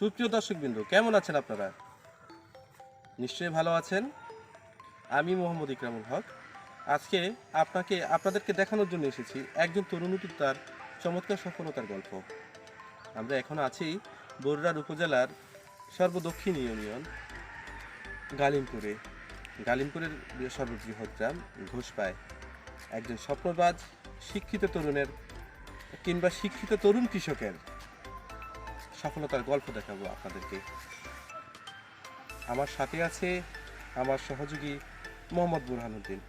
সুপ্রিয় দর্শকবৃন্দ, কেমন আছেন আপনারা? নিশ্চয়ই ভালো আছেন। আমি মোহাম্মদ ইকরামুল হক। আজকে আপনাকে, আপনাদেরকে দেখানোর জন্য এসেছি একজন তরুণ তার চমৎকার সফলতার গল্প। আমরা এখন আছি বরুড়ার উপজেলার সর্বদক্ষিণ ইউনিয়ন গালিমপুরে। গালিমপুরের সর্ববৃহৎ গ্রাম ঘোষপায়। একজন স্বপ্নবাজ, শিক্ষিত তরুণের কিংবা শিক্ষিত তরুণ কৃষকের সফলতার গল্প দেখাবো আপনাদেরকে। আমার সাথে আছে আমার সহযোগী মোহাম্মদ বুরহানুদ্দিন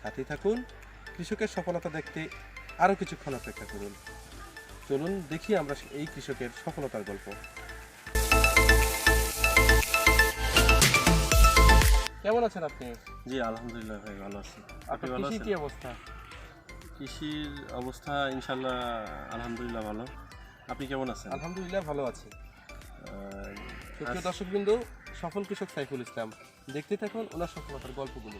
সাথে থাকুন কৃষকের সফলতা দেখতে আরও কিছুক্ষণ অপেক্ষা করুন। চলুন দেখি আমরা এই কৃষকের সফলতার গল্প। কেমন আছেন আপনি? জি আলহামদুলিল্লাহ ভাই ভালো আছি। আপনি ভালো আছেন? কি অবস্থা? কৃষির অবস্থা ইনশাল্লাহ আলহামদুলিল্লাহ ভালো। আপনি কেমন আছেন? আলহামদুলিল্লাহ ভালো আছি। সুপ্রিয় দর্শকবৃন্দ সফল কৃষক সাইফুল ইসলাম। দেখতে থাকুন ওনার সফলতার গল্পগুলো।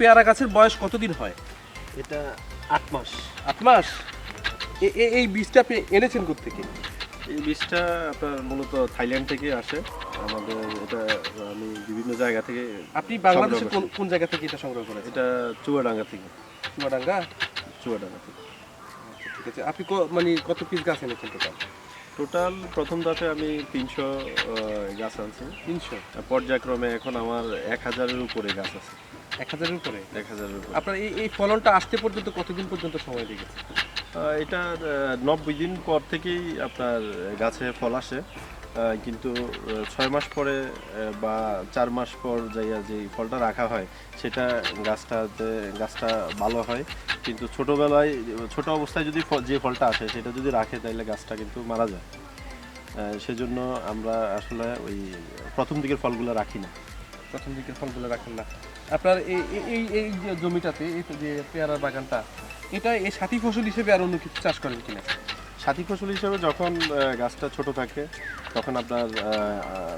পেয়ারা গাছের বয়স কতদিন হয়? এটা আট মাস। আট মাস? এই বীজটা আপনি এনেছেন থেকে এই বীজটা আপনার মূলত থাইল্যান্ড থেকে আসে। আমাদের এটা আমি বিভিন্ন জায়গা থেকে আপনি বাংলাদেশে কোন কোন জায়গা থেকে এটা সংগ্রহ করেছেন? এটা চুয়াডাঙ্গা থেকে। চুয়াডাঙ্গা? চুয়াডাঙ্গা থেকে। ঠিক আছে। আপনি মানে কত পিস গাছ এনেছেন টোটাল টোটাল প্রথম ধাপে আমি তিনশো গাছ আনছি। তিনশো? পর্যায়ক্রমে এখন আমার এক হাজারের উপরে গাছ আছে। এক হাজারের উপরে? এক হাজারের উপরে। আপনার এই এই ফলনটা আসতে পর্যন্ত কতদিন পর্যন্ত সময় লেগেছে? এটা নব্বই দিন পর থেকেই আপনার গাছে ফল আসে। কিন্তু ছয় মাস পরে বা চার মাস পর যাইয়া যে ফলটা রাখা হয় সেটা গাছটাতে গাছটা ভালো হয়। কিন্তু ছোটোবেলায় ছোট অবস্থায় যদি যে ফলটা আসে সেটা যদি রাখে তাহলে গাছটা কিন্তু মারা যায়। সেজন্য আমরা আসলে ওই প্রথম দিকের ফলগুলো রাখি না। প্রথম দিকের ফলগুলো রাখেন না। আপনার এই এই- যে জমিটাতে এই যে পেয়ারার বাগানটা এটা এই সাথী ফসল হিসেবে আর অন্য কিছু চাষ করেন কিনা? সাথী ফসল হিসেবে যখন গাছটা ছোট থাকে তখন আপনার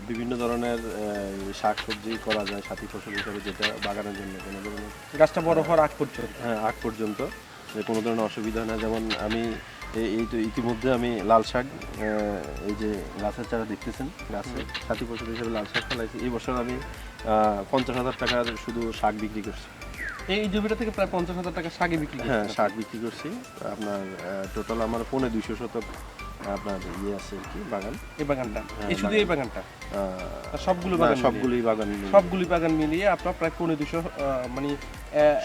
বিভিন্ন ধরনের শাক সবজি করা যায় সাথী ফসল হিসেবে যেটা বাগানের জন্য। কোনো ধরনের গাছটা বড় হওয়ার আগ পর্যন্ত? হ্যাঁ আগ পর্যন্ত। যে কোনো ধরনের অসুবিধা না। যেমন আমি এই এই তো ইতিমধ্যে আমি লাল শাক এই যে গাছের চারা দেখতেছেন গাছে সাথী বছর হিসেবে লাল শাক ফলাইছি। এই বছর আমি পঞ্চাশ হাজার টাকার শুধু শাক বিক্রি করছি। এই জমিটা থেকে প্রায় পঞ্চাশ হাজার টাকা শাকই বিক্রি হ্যাঁ শাক বিক্রি করছি। আপনার টোটাল আমার পৌনে দুইশো শতক আপনার ইয়ে আছে কি বাগান। এই বাগানটা। হ্যাঁ, এই শুধু এই বাগানটা? সবগুলো বাগান? সবগুলোই বাগান। সবগুলি বাগান মিলিয়ে আপনার প্রায় পনেরো দুশো মানে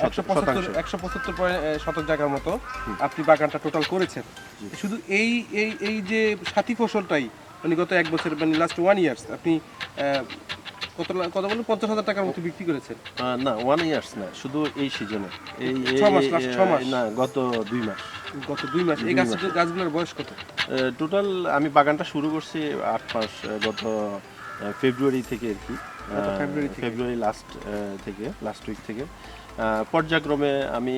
একশো পঁচাত্তর একশো পঁচাত্তর শতক জায়গার মতো আপনি বাগানটা টোটাল করেছেন। শুধু এই এই এই যে সাথী ফসলটাই মানে গত এক বছর মানে লাস্ট ওয়ান ইয়ার্স আপনি কত কত বলুন পঞ্চাশ হাজার টাকার মতো বিক্রি করেছেন। না ওয়ান ইয়ার্স না শুধু এই সিজনে এই ছ মাস, last ছ মাস। না গত দুই মাস। গত দুই মাস। এই দুই গাছ গাছগুলোর বয়স কত? টোটাল আমি বাগানটা শুরু করছি আট মাস গত ফেব্রুয়ারি থেকে আর কি। ফেব্রুয়ারি লাস্ট থেকে। লাস্ট উইক থেকে পর্যায়ক্রমে আমি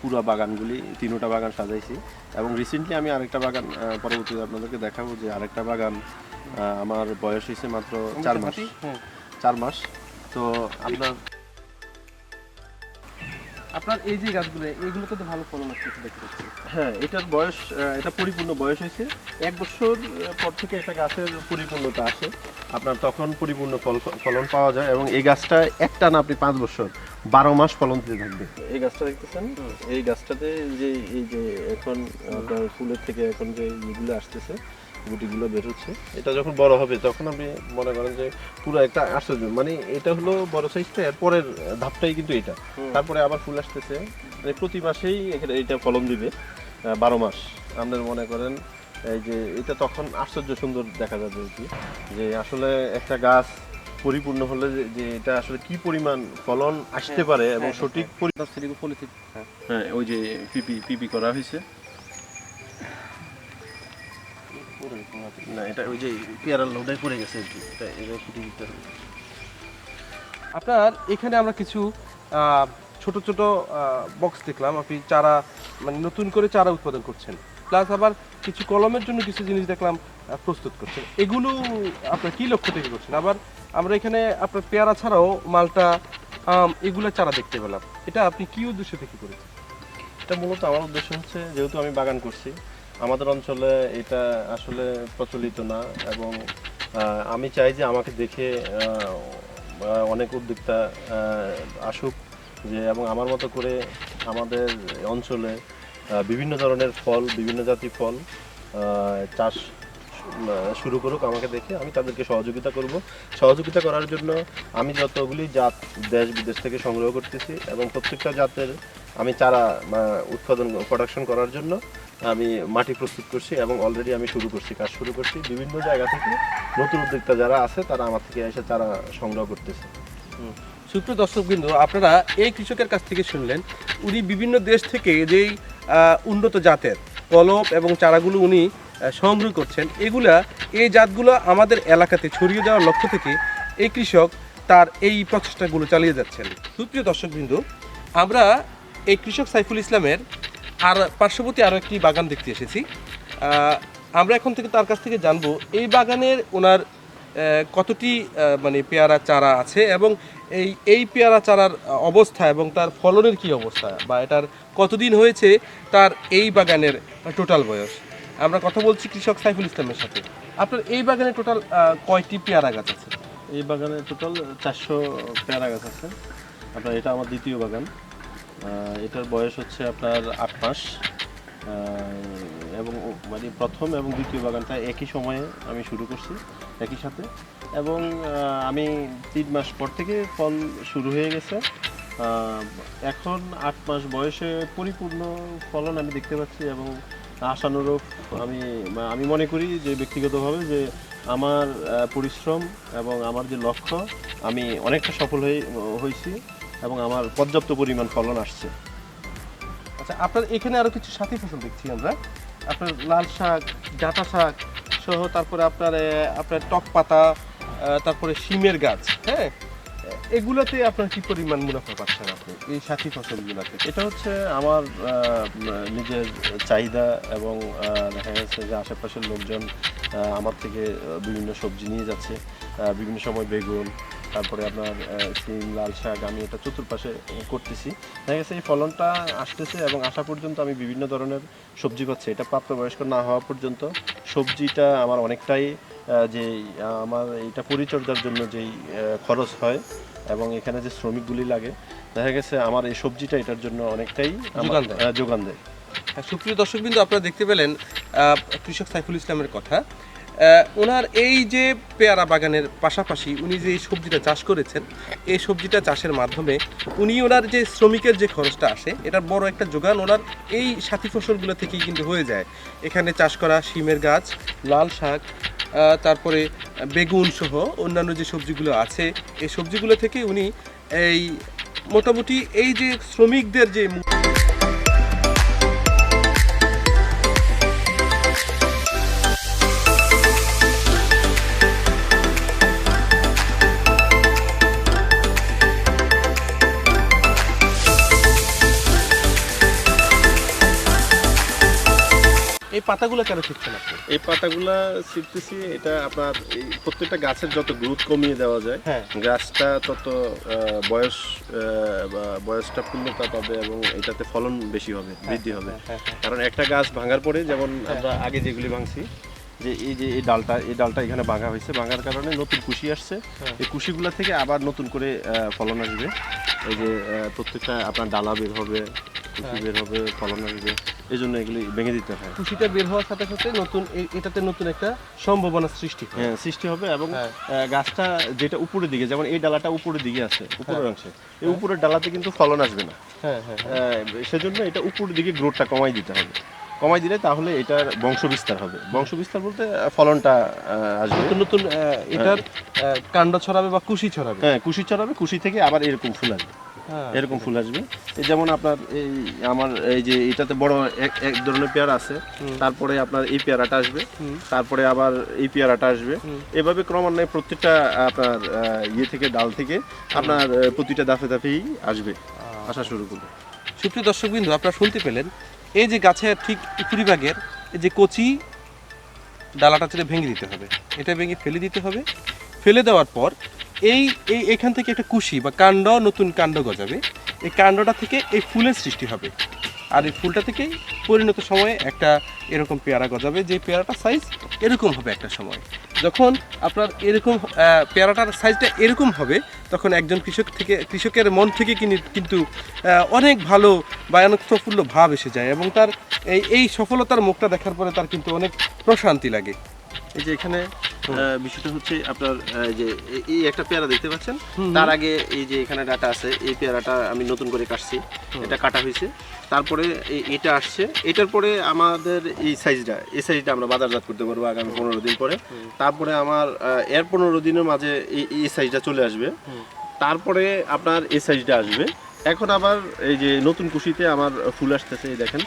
পুরো বাগানগুলি তিনোটা বাগান সাজাইছি। এবং রিসেন্টলি আমি আরেকটা বাগান পরবর্তীতে আপনাদেরকে দেখাবো যে আরেকটা বাগান আমার বয়স হয়েছে মাত্র চার মাস। চার মাস। তো আপনার আপনার এই যে গাছগুলো এইগুলোতে তো ভালো ফলন আছে দেখতে পাচ্ছি। হ্যাঁ এটার বয়স এটা পরিপূর্ণ বয়স হয়েছে। এক বছর পর থেকে একটা গাছের পরিপূর্ণতা আসে। আপনার তখন পরিপূর্ণ ফল ফলন পাওয়া যায় এবং এই গাছটা একটা না আপনি পাঁচ বছর বারো মাস ফলন দিতে থাকবে। এই গাছটা দেখতেছেন? এই গাছটাতে যে এই যে এখন আপনার ফুলের থেকে এখন যে ইগুলো আসতেছে গুটিগুলো বের হচ্ছে এটা যখন বড় হবে তখন আপনি মনে করেন যে পুরো একটা আশ্চর্য। মানে এটা হলো বড় সাইজটা এর পরের ধাপটাই কিন্তু এটা। তারপরে আবার ফুল আসতেছে। মানে প্রতি মাসেই এখানে এটা ফলন দিবে বারো মাস। আপনার মনে করেন এই যে এটা তখন আশ্চর্য সুন্দর দেখা যাবে আর কি। যে আসলে একটা গাছ পরিপূর্ণ হলে যে- এটা আসলে কি পরিমাণ ফলন আসতে পারে এবং হ্যাঁ, সঠিক হ্যাঁ। হ্যাঁ। ওই যে পিপি পিপি করা হয়েছে। না এটা ওই যে পেয়ারার লোডাই পড়ে গেছে আপনার এখানে আমরা কিছু আহ, ছোট ছোট বক্স দেখলাম। আপনি চারা মানে নতুন করে চারা উৎপাদন করছেন। প্লাস আবার কিছু কলমের জন্য কিছু জিনিস দেখলাম প্রস্তুত করছেন। এগুলো আপনার কি লক্ষ্য থেকে করছেন? আবার আমরা এখানে আপনার পেয়ারা ছাড়াও মালটা, আম, এগুলো চারা দেখতে পেলাম। এটা আপনি কি উদ্দেশ্য থেকে করেছেন? এটা মূলত আমার উদ্দেশ্য হচ্ছে, যেহেতু আমি বাগান করছি, আমাদের অঞ্চলে এটা আসলে প্রচলিত না এবং আমি চাই যে আমাকে দেখে অনেক উদ্যোক্তা আসুক যে, এবং আমার মতো করে আমাদের অঞ্চলে বিভিন্ন ধরনের ফল, বিভিন্ন জাতির ফল চাষ শুরু করুক আমাকে দেখে। আমি তাদেরকে সহযোগিতা করব। সহযোগিতা করার জন্য আমি যতগুলি জাত দেশ বিদেশ থেকে সংগ্রহ করতেছি এবং প্রত্যেকটা জাতের আমি চারা উৎপাদন প্রোডাকশন করার জন্য আমি মাটি প্রস্তুত করছি এবং অলরেডি আমি শুরু করছি, কাজ শুরু করছি। বিভিন্ন জায়গা থেকে নতুন উদ্যোক্তা যারা আছে, তারা আমার থেকে এসে চারা সংগ্রহ করতেছে। সুপ্রিয় দর্শকবৃন্দ, আপনারা এই কৃষকের কাছ থেকে শুনলেন, উনি বিভিন্ন দেশ থেকে যেই উন্নত জাতের কলম এবং চারাগুলো উনি সংগ্রহ করছেন, এগুলা, এই জাতগুলো আমাদের এলাকাতে ছড়িয়ে দেওয়ার লক্ষ্য থেকে এই কৃষক তার এই প্রচেষ্টাগুলো চালিয়ে যাচ্ছেন। সুপ্রিয় দর্শকবৃন্দ, আমরা এই কৃষক সাইফুল ইসলামের আর পার্শ্ববর্তী আরও একটি বাগান দেখতে এসেছি। আমরা এখন থেকে তার কাছ থেকে জানব, এই বাগানের ওনার কতটি মানে পেয়ারা চারা আছে এবং এই এই পেয়ারা চারার অবস্থা এবং তার ফলনের কি অবস্থা বা এটার কতদিন হয়েছে তার এই বাগানের টোটাল বয়স? আমরা কথা বলছি কৃষক সাইফুল ইসলামের সাথে। আপনার এই বাগানে টোটাল কয়টি পেয়ারা গাছ আছে? এই বাগানে টোটাল চারশো পেয়ারা গাছ আছে। আপনার এটা আমার দ্বিতীয় বাগান। এটার বয়স হচ্ছে আপনার আট মাস। এবং মানে প্রথম এবং দ্বিতীয় বাগানটা একই সময়ে আমি শুরু করছি, একই সাথে। এবং আমি তিন মাস পর থেকে ফল শুরু হয়ে গেছে। এখন আট মাস বয়সে পরিপূর্ণ ফলন আমি দেখতে পাচ্ছি এবং আশানুরূপ আমি আমি মনে করি যে ব্যক্তিগতভাবে যে আমার পরিশ্রম এবং আমার যে লক্ষ্য, আমি অনেকটা সফল হয়ে হয়েছি এবং আমার পর্যাপ্ত পরিমাণ ফলন আসছে। আচ্ছা আপনার এখানে আরও কিছু সাথী ফসল দেখছি আমরা। আপনার লাল শাক, ডাঁটা শাক সহ তারপরে আপনার আপনার টক পাতা তারপরে শিমের গাছ হ্যাঁ? এগুলোতে আপনার কি পরিমাণ মুনাফা পাচ্ছেন আপনি, এই সাথী ফসলগুলোতে? এটা হচ্ছে আমার নিজের চাহিদা এবং দেখা যাচ্ছে যে আশেপাশের লোকজন আমার থেকে বিভিন্ন সবজি নিয়ে যাচ্ছে বিভিন্ন সময় বেগুন তারপরে আপনার সিম লাল শাক আমি এটা চতুর্পাশে করতেছি। দেখা গেছে এই ফলনটা আসতেছে এবং আসা পর্যন্ত আমি বিভিন্ন ধরনের সবজি পাচ্ছি। এটা প্রাপ্তবয়স্ক না হওয়া পর্যন্ত সবজিটা আমার অনেকটাই যে আমার এটা পরিচর্যার জন্য যেই খরচ হয় এবং এখানে যে শ্রমিকগুলি লাগে দেখা গেছে আমার এই সবজিটা এটার জন্য অনেকটাই যোগান দেয়। সুপ্রিয় দর্শকবৃন্দ আপনারা দেখতে পেলেন কৃষক সাইফুল ইসলামের কথা। ওনার এই যে পেয়ারা বাগানের পাশাপাশি উনি যে সবজিটা চাষ করেছেন, এই সবজিটা চাষের মাধ্যমে উনি ওনার যে শ্রমিকের যে খরচটা আসে, এটার বড় একটা যোগান ওনার এই সাথী ফসলগুলো থেকেই কিন্তু হয়ে যায়। এখানে চাষ করা শিমের গাছ, লাল শাক তারপরে বেগুন সহ অন্যান্য যে সবজিগুলো আছে, এই সবজিগুলো থেকে উনি এই মোটামুটি এই যে শ্রমিকদের যে পাতাগুলো কেন শিখছেন আপনি? এই পাতাগুলা ছিটতেছি এটা আপনার এই প্রত্যেকটা গাছের যত গ্রোথ কমিয়ে দেওয়া যায় হ্যাঁ। গাছটা তত বয়স বয়সটা পূর্ণতা পাবে এবং এটাতে ফলন বেশি হবে বৃদ্ধি হবে। হ্যাঁ হ্যাঁ। কারণ একটা গাছ ভাঙার পরে যেমন আমরা আগে যেগুলি ভাঙছি যে এই যে এই ডালটা এই ডালটা এখানে ভাঙা হয়েছে ভাঙার কারণে নতুন কুশি আসছে। হ্যাঁ। এই কুশিগুলা থেকে আবার নতুন করে আহ, ফলন আসবে। এই যে প্রত্যেকটা আপনার ডালা বের হবে হ্যাঁ। বের হবে ফলন আসবে এই জন্য এগুলি ভেঙে দিতে হয় খুশিটা বের হওয়ার সাথে সাথে নতুন এটাতে নতুন একটা সম্ভাবনা সৃষ্টি হয় হ্যাঁ সৃষ্টি হবে এবং হ্যাঁ। গাছটা যেটা উপরের দিকে যেমন এই ডালাটা উপরের দিকে আছে উপরের অংশে এই উপরের ডালাতে কিন্তু ফলন আসবে না হ্যাঁ হ্যাঁ হ্যাঁ। সেজন্য এটা উপরের দিকে গ্রোথটা কমাই দিতে হবে কমাই দিলে তাহলে এটার বংশ বিস্তার হবে বংশ বিস্তার বলতে ফলনটা আসবে নতুন নতুন এটার কাণ্ড ছড়াবে বা কুশি ছড়াবে হ্যাঁ কুশি ছড়াবে কুশি থেকে আবার এরকম ফুল আসবে হ্যাঁ। এরকম ফুল আসবে। এই যেমন আপনার এই আমার এই যে এটাতে বড় এক এক ধরনের পেয়ারা আছে। তারপরে আপনার এই পেয়ারাটা আসবে। তারপরে আবার এই পেয়ারাটা আসবে। এভাবে ক্রমান্বয়ে প্রত্যেকটা আপনার ইয়ে থেকে ডাল থেকে আপনার প্রতিটা দাফে দাফেই আসবে। আসা শুরু করবে। সুপ্রিয় দর্শকবৃন্দ আপনারা শুনতে পেলেন এই যে গাছের ঠিক উপরিভাগের এই যে কচি ডালাটা ছেড়ে ভেঙে দিতে হবে। এটা ভেঙে ফেলে দিতে হবে। ফেলে দেওয়ার পর এই এই, এখান থেকে একটা কুশি বা কাণ্ড, নতুন কাণ্ড গজাবে। এই কাণ্ডটা থেকে এই ফুলের সৃষ্টি হবে। আর এই ফুলটা থেকেই পরিণত সময়ে একটা এরকম পেয়ারা গজাবে, যে পেয়ারাটা সাইজ এরকম হবে একটা সময়। যখন আপনার এরকম পেয়ারাটার সাইজটা এরকম হবে, তখন একজন কৃষক থেকে, কৃষকের মন থেকে কিনি- কিন্তু অনেক ভালো বা অনেক প্রফুল্ল ভাব এসে যায় এবং তার এই এই সফলতার মুখটা দেখার পরে তার কিন্তু অনেক প্রশান্তি লাগে। এই যে এখানে বিষয়টা হচ্ছে আপনার যে এই- একটা পেয়ারা দেখতে পাচ্ছেন? তার আগে এই যে এখানে ডাটা আছে এই পেয়ারাটা আমি নতুন করে কাটছি। এটা কাটা হয়েছে। তারপরে এটা আসছে। এটার পরে আমাদের এই সাইজটা এই সাইজটা আমরা বাজারজাত করতে পারব আগামী পনেরো দিন পরে। তারপরে আমার এর পনেরো দিনের মাঝে এই সাইজটা চলে আসবে। তারপরে আপনার এই সাইজটা আসবে। এখন আবার এই যে নতুন কুশিতে আমার ফুল আসতেছে এই দেখেন।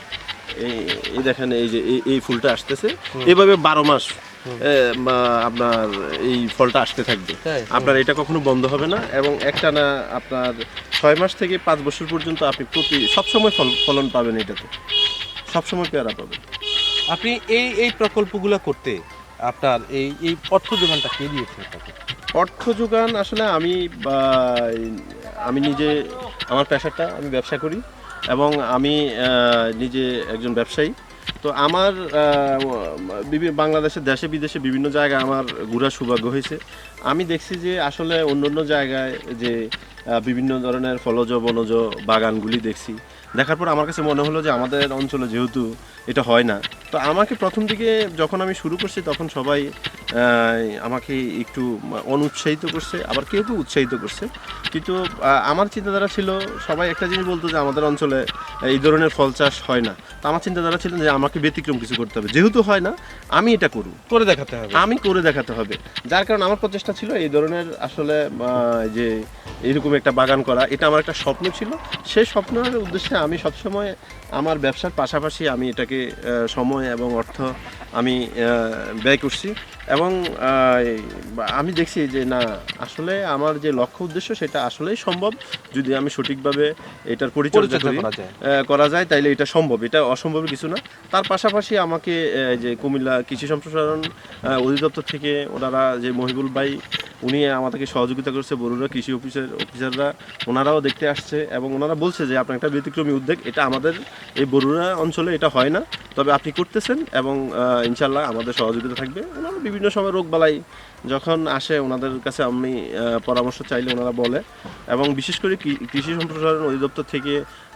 এই দেখেন এই যে এই- ফুলটা আসতেছে। এভাবে বারো মাস আপনার এই ফলটা আসতে থাকবে। আপনার এটা কখনো বন্ধ হবে না এবং একটানা আপনার ছয় মাস থেকে পাঁচ বছর পর্যন্ত আপনি প্রতি সবসময় ফল ফলন পাবেন এটাতে। সবসময় পেয়ারা পাবেন। আপনি এই এই প্রকল্পগুলো করতে আপনার এই এই অর্থ যোগানটা কে দিয়েছে আপনাকে? অর্থ যোগান আসলে আমি আমি নিজে আমার পেশাটা আমি ব্যবসা করি এবং আমি নিজে একজন ব্যবসায়ী। তো আমার বাংলাদেশে, দেশে, বিদেশে বিভিন্ন জায়গায় আমার ঘোরার সৌভাগ্য হয়েছে। আমি দেখছি যে আসলে অন্য অন্য জায়গায় যে বিভিন্ন ধরনের ফলজ বনজ বাগানগুলি দেখছি। দেখার পর আমার কাছে মনে হলো যে আমাদের অঞ্চলে যেহেতু এটা হয় না। তো আমাকে প্রথম দিকে যখন আমি শুরু করছি তখন সবাই আমাকে একটু অনুৎসাহিত করছে আবার কেউ কেউ উৎসাহিত করছে। কিন্তু আমার চিন্তাধারা ছিল সবাই একটা জিনিস বলতো যে আমাদের অঞ্চলে এই ধরনের ফল চাষ হয় না। তো আমার চিন্তাধারা ছিল যে আমাকে ব্যতিক্রম কিছু করতে হবে। যেহেতু হয় না আমি এটা করব করে দেখাতে হবে। আমি করে দেখাতে হবে। যার কারণে আমার প্রচেষ্টা ছিল এই ধরনের আসলে যে এরকম একটা বাগান করা। এটা আমার একটা স্বপ্ন ছিল। সেই স্বপ্নের উদ্দেশ্যে আমি সবসময় আমার ব্যবসার পাশাপাশি আমি এটাকে সময় এবং অর্থ আমি ব্যয় করছি এবং আমি দেখছি যে না আসলে আমার যে লক্ষ্য উদ্দেশ্য সেটা আসলেই সম্ভব। যদি আমি সঠিকভাবে এটার পরিচর্যা করি করা যায়। তাইলে এটা সম্ভব। এটা অসম্ভব কিছু না। তার পাশাপাশি আমাকে যে কুমিল্লা কৃষি সম্প্রসারণ অধিদপ্তর থেকে ওনারা যে মহিবুল ভাই উনি আমাদেরকে সহযোগিতা করছে বরুড়া কৃষি অফিসের অফিসাররা ওনারাও দেখতে আসছে এবং ওনারা বলছে যে আপনার একটা ব্যতিক্রমী উদ্যোগ এটা আমাদের এই বরুড়া অঞ্চলে এটা হয় না। তবে আপনি করতেছেন এবং ইনশাল্লাহ আমাদের সহযোগিতা থাকবে। ওনারা বিভিন্ন সময় রোগবালাই যখন আসে, ওনাদের কাছে আমি পরামর্শ চাইলে ওনারা বলে। এবং বিশেষ করে কৃষি সম্প্রসারণ অধিদপ্তর থেকে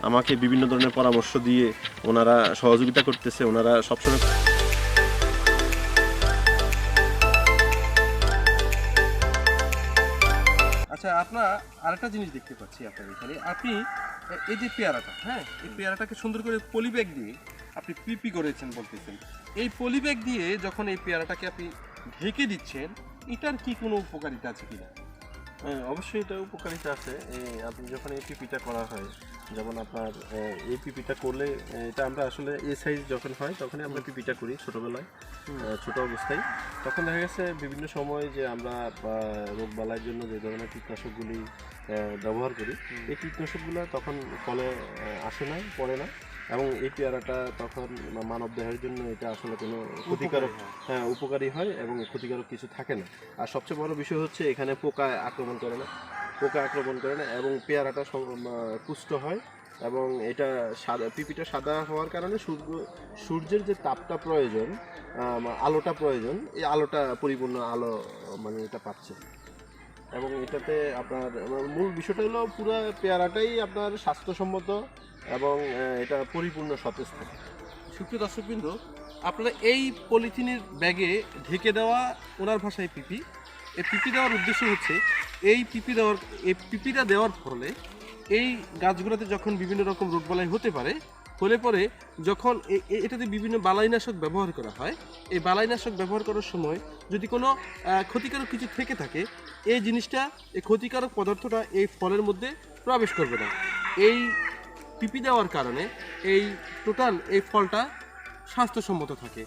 আমাকে বিভিন্ন ধরনের পরামর্শ দিয়ে ওনারা সহযোগিতা করতেছে, ওনারা সবসময় আচ্ছা আপনার আরেকটা জিনিস দেখতে পাচ্ছি আপনার এখানে। আপনি এই যে পেয়ারাটা হ্যাঁ এই পেয়ারাটাকে সুন্দর করে পলি ব্যাগ দিয়ে আপনি পিপি করেছেন বলতেছেন। এই পলিব্যাগ দিয়ে যখন এই পেয়ারাটাকে আপনি ঢেকে দিচ্ছেন এটার কি কোনো উপকারিতা আছে কিনা? হ্যাঁ, অবশ্যই এটা উপকারিতা আছে। এই আপনি যখন এই পিপিটা করা হয় যেমন আপনার এই পিপিটা করলে এটা আমরা আসলে এ সাইজ যখন হয় তখনই আমরা পিপিটা করি ছোটোবেলায় ছোট অবস্থায়। তখন দেখা গেছে বিভিন্ন সময় যে আমরা রোগ বালাইয়ের জন্য যে ধরনের কীটনাশকগুলি ব্যবহার করি এই কীটনাশকগুলো তখন ফলে আসে না পড়ে না এবং এই পেয়ারাটা তখন মানব দেহের জন্য এটা আসলে কোনো ক্ষতিকারক হ্যাঁ। উপকারী হয় এবং ক্ষতিকারক কিছু থাকে না। আর সবচেয়ে বড় বিষয় হচ্ছে এখানে পোকা আক্রমণ করে না। পোকা আক্রমণ করে না এবং পেয়ারাটা পুষ্ট হয় এবং এটা সাদা পিপিটা সাদা হওয়ার কারণে সূর্য সূর্যের যে তাপটা প্রয়োজন আলোটা প্রয়োজন এই আলোটা পরিপূর্ণ আলো মানে এটা পাচ্ছে। এবং এটাতে আপনার মূল বিষয়টা হলো পুরো পেয়ারাটাই আপনার স্বাস্থ্যসম্মত এবং এটা পরিপূর্ণ সতেজ থাকে। সুপ্রিয় দর্শকবৃন্দ, আপনারা এই পলিথিনের ব্যাগে ঢেকে দেওয়া ওনার ভাষায় পিপি। এই পিপি দেওয়ার উদ্দেশ্য হচ্ছে, এই পিপি দেওয়ার, এই পিপিটা দেওয়ার ফলে এই গাছগুলোতে যখন বিভিন্ন রকম রোগবালাই হতে পারে, হলে পরে যখন এটাতে বিভিন্ন বালাইনাশক ব্যবহার করা হয়, এই বালাইনাশক ব্যবহার করার সময় যদি কোনো ক্ষতিকারক কিছু থেকে থাকে, এই জিনিসটা, এই ক্ষতিকারক পদার্থটা এই ফলের মধ্যে প্রবেশ করবে না। এই পিপি দেওয়ার কারণে এই টোটাল এই ফলটা স্বাস্থ্যসম্মত থাকে।